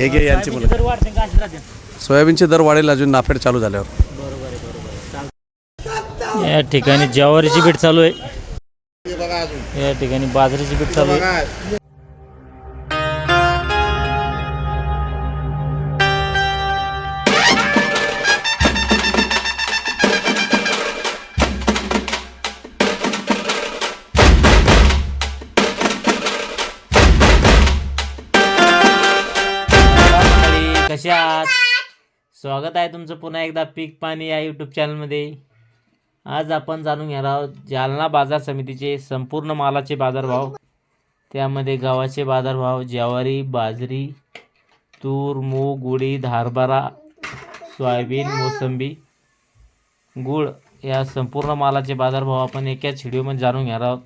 हेगे यांची मुलं. जर वाढते का अशी राहते? सोयाबीनचे दर वाढेल अजून नाफेड चालू झाल्यावर. बरोबर आहे बरोबर आहे या ठिकाणी ज्वारीची बीट चालू आहे. या ठिकाणी बाजरीची बीट चालू आहे. स्वागत आहे तुमचं पुन्हा एकदा पीक पाणी या यूट्यूब चॅनलमध्ये आज आपण जाणून घेणार आहोत जालना बाजार समितीचे संपूर्ण मालाचे बाजारभाव. त्यामध्ये गव्हाचे बाजारभाव ज्वारी बाजरी तूर मूग उडीद हरभरा सोयाबीन मोसंबी गूळ या संपूर्ण मालाचे बाजारभाव आपण एकाच व्हिडिओमध्ये जाणून घेणार आहोत.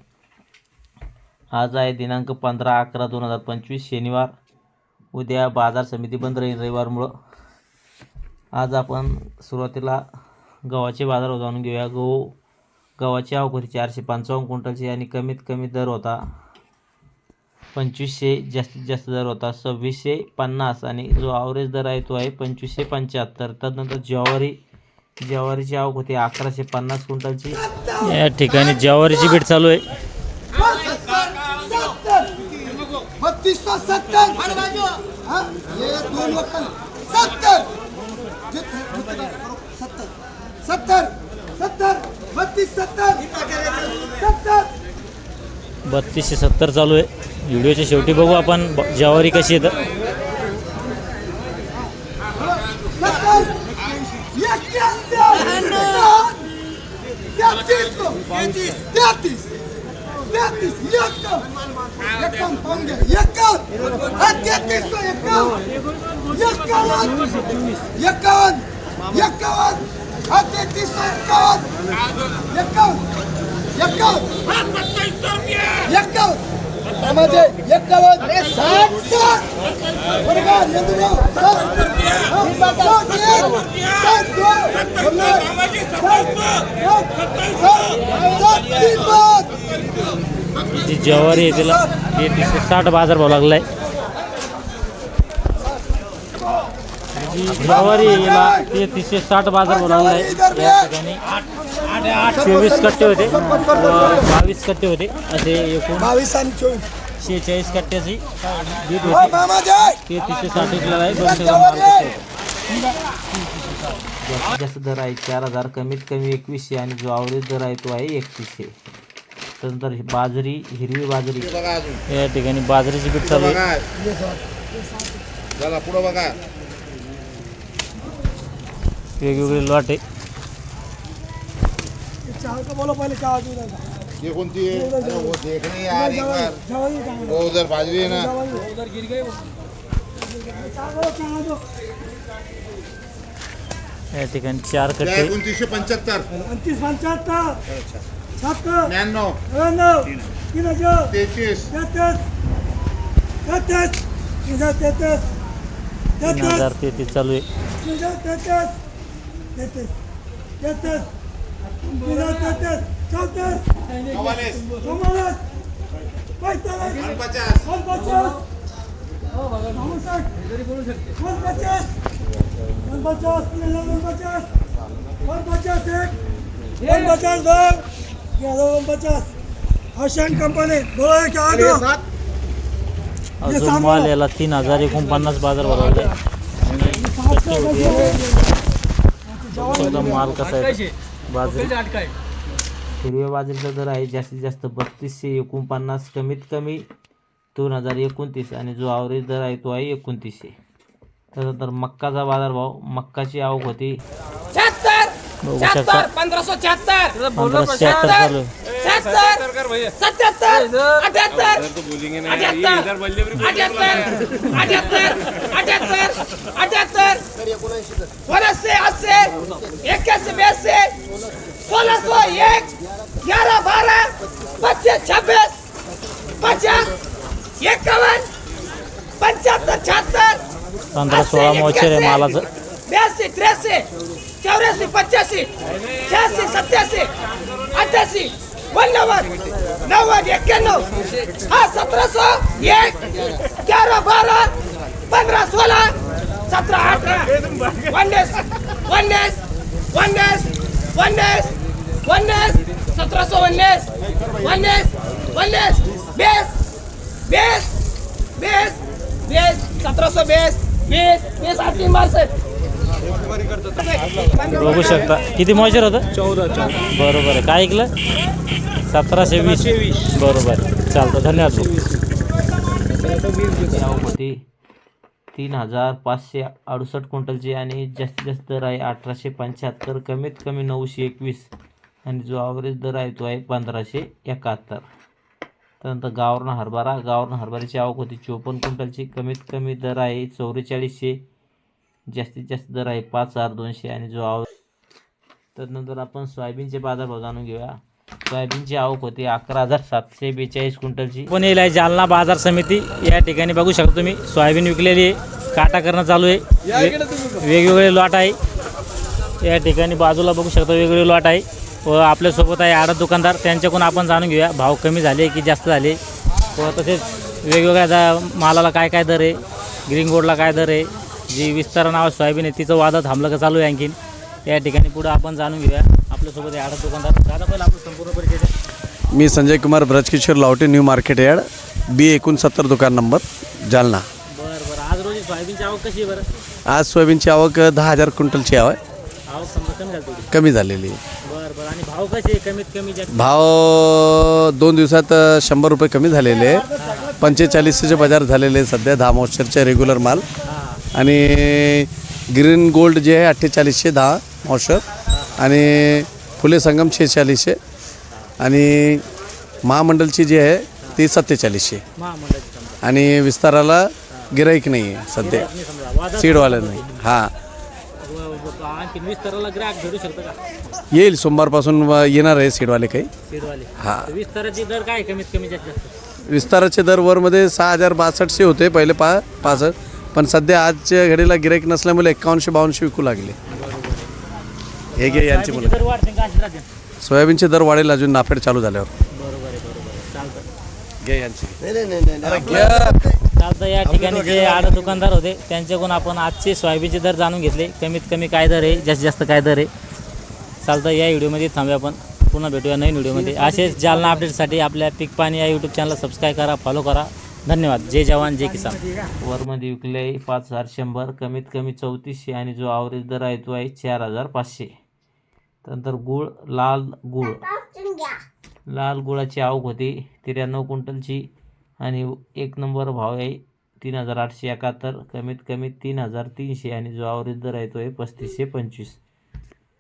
आज आहे दिनांक पंधरा अकरा दोन हजार पंचवीस शनिवार. उद्या बाजार समिती बंद राहील रविवारमुळं. आज आपण सुरुवातीला गव्हाचे बाजार जाणून घेऊया. गहू गव्हाची आवक होती चारशे पंचावन्न क्विंटलची आणि कमीत कमी दर होता पंचवीसशे जास्तीत जास्त दर होता सव्वीसशे पन्नास. आणि जो ॲव्हरेज दर आहे तो आहे पंचवीसशे पंच्याहत्तर. त्यानंतर ज्वारी ज्वारीची आवक होती अकराशे पन्नास क्विंटलची. या ठिकाणी ज्वारीची बीट चालू आहे. सत्तर. सत्तर. सत्तर सत्तर बत्तीस सत्तर. सत्तर. बत्तीसशे सत्तर चालू आहे. व्हिडिओच्या शेवटी बघू आपण ज्वारी कशी येतं. तेहतीस. तेहतीस. तेहतीस एक्कावन्न एक्कावन्न पाहून घ्या एक्कावन्न हा तेहतीस सौ एक्कावन्न एक्कावन्न एक्कावन्न त्यामध्ये एक्कावन्न साठ साठ एक ज्वारी आहे तिला तेहतीसशे साठ बाजार भाव लागलाय. आहे हिला तेहतीसशे साठ बाजार भाव लागलाय या ठिकाणी चोवीस कट्टे होते. बावीस कट्टे होते. असे एकूण बावीस आणि चोवीस. शेहेचाळीस कट्ट्याची बीट हो होती. तेहतीसशे साठ आहे. दोनशे. जास्तीत जास्त दर आहे चार हजार कमीत कमी एकवीसशे आणि जो ॲव्हरेज दर आहे तो आहे एकतीसशे. त्यानंतर ही बाजरी हिरवी बाजरी. या ठिकाणी बाजरीची पीठ चालू आहे. चला पुढं बघा. वेगवेगळे लॉट आहे. ये कोणती आहे? अरे वो देख रहे हैं यार। एक बार वो उधर बाजरी है ना। उधर गिर गए चार या ठिकाणी कट्टे. एकोणतीसशे पंच्याहत्तर? उनतीस पंच्याहत्तर छहत्तर ब्याण्णव. नव्याण्णव तीन हज़ार तेहतीस. तेहतीस तेहतीस तीन हज़ार तेहतीस. तीन तेहतीस हज़ार तेहतीस चालू आहे. तीन हज़ार तेहतीस. तेहतीस तेहतीस तीन हजार तेहतीस चौतीस चौवालीस चौवालीस पैंतालीस पचास वन पचास वन पचास वन पचास पचास वन पचास एक वन पचास दो पचास कंपनी बोलो ये क्या आगे अजून माल याला तीन हजार एकोणपन्नास बाजार भाव माल कसा आहे? बाजरी. हिरव्या बाजरीचा दर आहे जास्तीत जास्त बत्तीसशे एकोणपन्नास कमीत कमी दोन हजार एकोणतीस आणि जो ॲव्हरेज दर आहे तो आहे एकोणतीसशे. त्यानंतर मक्काचा बाजारभाव मक्काची आवक होती. पंधराशे सत्याहत्तर अठ्याहत्तर. अठ्याहत्तर अठ्याहत्तर. अठ्याहत्तर एकोणऐंशी अस्सी एक्याऐंशी ब्याऐंशी सोळाशे एक ग्यारह बारह पच्चीस छब्बीस पचास एकावन्न पंच्याहत्तर शहात्तर पंधरा सोळा मोचर आहे मालाचं. ब्याऐंशी त्र्याऐंशी चौऱ्याऐंशी पच्याऐंशी शहाऐंशी सत्याऐंशी अठ्ठ्याऐंशी नव्वद नव्वद एक्क्याण्णव हा सतराशे एक ग्यारह बारह पंधरा सोळा सतरा अठरा. वनडेस वनडेस वनडेस वनडेस वनडेस सतराशे वनडेस वनडेस वनडेस बेस बेस बेस बेस सतराशे बेस बेस बेस आठ तीन मार्च बघू शकता. किती मॉइचर होतं? चौदा बरोबर आहे. काय ऐकलं? सतराशे वीस. बरोबर चालतं. धन्यवाद तीन हजार पाचशे अडुसष्ट क्विंटलची आणि जास्तीत जास्त दर आहे अठराशे पंच्याहत्तर कमीत कमी नऊशे एकवीस. आणि जो ॲव्हरेज दर आहे तो आहे पंधराशे एकाहत्तर. त्यानंतर गावरण हरभरा. गावरण हरभऱ्याची आवक होती चोपन्न क्विंटलची. कमीत कमी दर आहे चौवेचाळीसशे. जास्तीत जास्त दर आहे पाच हजार दोनशे आणि जो आव त्यानंतर आपण सोयाबीनचे बाजारभाव जाणून घेऊया. सोयाबीनची आवक होती अकरा हजार सातशे बेचाळीस क्विंटलची. पण येईल आहे जालना बाजार समिती या ठिकाणी बघू शकता तुम्ही सोयाबीन विकलेली आहे काटा करणं चालू आहे वे- वेगवेगळे लॉट आहे. या ठिकाणी बाजूला बघू शकता वेगवेगळे लॉट आहे. व आपल्यासोबत आहे आडत दुकानदार त्यांच्याकडून आपण जाणून घेऊया भाव कमी झाले की जास्त झाले? व तसेच वेगवेगळ्या जा मालाला काय काय दर आहे? ग्रीन गोल्डला काय दर आहे? जी विस्तार नाव सोयाबीन आहे तिचं वादळ थांबलं का चालू आहे आणखीन? या ठिकाणी पुढं आपण जाणून घेऊया. आपल्यासोबत आडत दुकानदार. दादा पहिला आपलं संपूर्ण परिचय द्या. मी Sanjay Kumar Brajkishor Lawate new market yard B एकोणसत्तर दुकान नंबर जालना. बरं बरं. आज रोजी सोयाबीनची आवक कशी आहे बरं? आज सोयाबीनची आवक दहा हजार क्विंटलची आहे. आवक समजा कमी झालेली आहे. बरं बरं. आणि भाव कसे कमीत कमी भाव दोन दिवसात शंभर रुपये कमी झालेले आहे. पंचेचाळीसचे बाजार झालेले सध्या दहा मॉइश्चरचे रेग्युलर माल. आणि ग्रीन गोल्ड जे आहे अठ्ठेचाळीसशे दहा. मॉइश्चर आणि फुले संगम छेचाळीसशे आणि महामंडलची जी आहे ती सत्तेचाळीसशे. महामंडळाची आणि विस्ताराला गिराईक नाही आहे सध्या. सीडवाला नाही. हां. येईल सोमवारपासून येणार आहे सीडवाले काही. हां. वीस तराची दर काय कमीत कमी विस्ताराचे दर वरमध्ये सहा हजार बासष्टशे होते पहिले पा पासष्ट. पण सध्या आजच्या घडीला गिराईक नसल्यामुळे एक्कावनशे बावनशे विकू लागले. हे घे यांची मुलं. दर वाढते का अशीच राहते? सोयाबीनचे दर वाढेल अजून नाफेड चालू झाल्यावर. बरोबर आहे बरोबर आहे. चालतं घे यांची. चालतं या ठिकाणी जे आड दुकानदार होते त्यांच्याकडून आपण आजचे सोयाबीनचे दर जाणून घेतले. कमीत कमी काय दर आहे? जास्तीत जास्त काय दर आहे? चालतं या व्हिडिओमध्ये थांबूया आपण. पुन्हा भेटूया नवीन व्हिडिओमध्ये. असेच जालना अपडेटसाठी आपल्या पीक पाणी या यूट्यूब चॅनलला सबस्क्राईब करा फॉलो करा. धन्यवाद. जय जवान जय किसान. वरमध्ये विकले पाच हजार शंभर कमीत कमी चौतीसशे आणि जो ॲव्हरेज दर आहे तो आहे चार हजार पाचशे. त्यानंतर गुळ लाल गुळ. लाल गुळाची आवक होती त्र्याण्णव क्विंटलची आणि एक नंबर भाव आहे तीन हजार आठशे एकाहत्तर कमीत कमी तीन हजार तीनशे आणि जो ॲव्हरेज दर आहे तो आहे पस्तीसशे पंचवीस.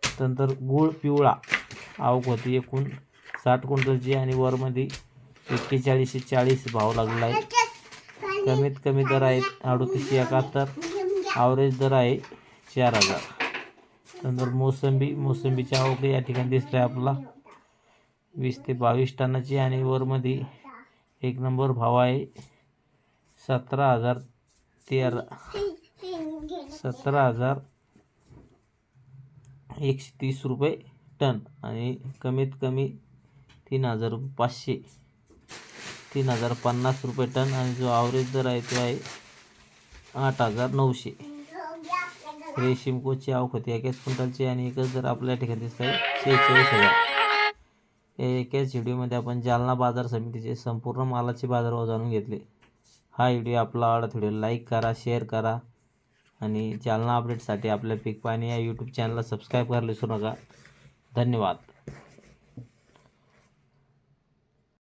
त्यानंतर गुळ पिवळा आवक होती एकूण साठ क्विंटलची आणि वरमध्ये एक्केचाळीसशे चाळीस भाव लागला आहे. कमीत कमी दर आहे अडतीसशे एकाहत्तर ॲव्हरेज दर आहे चार हजार. नंतर मोसंबी मोसंबीची आवक या ठिकाणी दिसते आपला वीस ते बावीस टनाची आणि वरमध्ये एक नंबर भाव आहे. सतरा हजार तेरा सतरा हजार एकशे तीस रुपये टन आणि कमीत कमी तीन हजार पाचशे तीन हजार पन्नास रुपये टन आणि जो आवरेज दर आहे तो आहे आठ हजार नऊशे. रेशीम कोची आवक होती. एकाच क्विंटलची आणि एकच दर आपल्या ठिकाणी दिसत आहे. शेहेचाळीस हजार. या एकाच व्हिडिओमध्ये आपण जालना बाजार समितीचे संपूर्ण मालाचे बाजारभाव जाणून घेतले. हा व्हिडिओ आपला आवडत व्हिडिओ लाईक करा शेअर करा आणि जालना अपडेटसाठी आपल्या पीक पाणी या यूट्यूब चॅनलला सबस्क्राईब करायला विसरू नका. धन्यवाद.